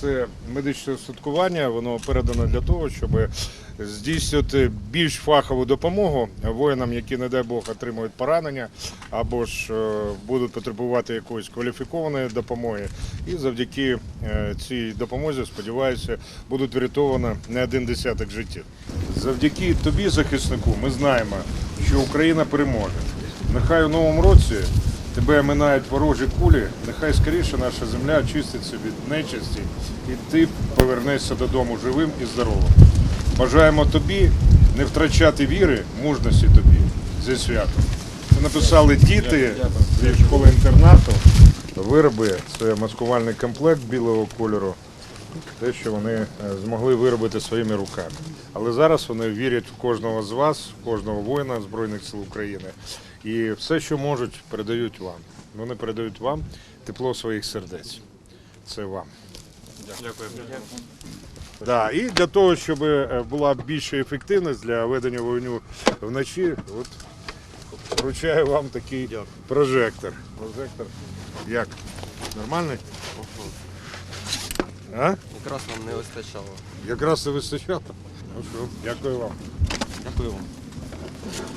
це медичне устаткування. Воно передано для того, щоб здійснювати більш фахову допомогу воїнам, які, не дай Бог, отримують поранення або ж е, будуть потребувати якоїсь кваліфікованої допомоги. І завдяки е, цій допомозі, сподіваюся, будуть врятовано не один десяток життів. Завдяки тобі, захиснику, ми знаємо, що Україна переможе. Нехай у новому році тебе минають ворожі кулі, нехай скоріше наша земля очиститься від нечисті, і ти повернешся додому живим і здоровим. Бажаємо тобі не втрачати віри, мужності тобі зі святом. Це написали діти зі школи-інтернату. Вироби це маскувальний комплект білого кольору. Те, що вони е, змогли виробити своїми руками. Але зараз вони вірять в кожного з вас, в кожного воїна Збройних сил України. І все, що можуть, передають вам. Вони передають вам тепло своїх сердець. Це вам. Дякую. Да, і для того, щоб е, була більша ефективність для ведення вогню вночі, от вручаю вам такий прожектор. Прожектор. Як? Нормальний? А? Якраз нам не вистачало. Якраз і вистачало. Ну що, дякую вам. Дякую вам.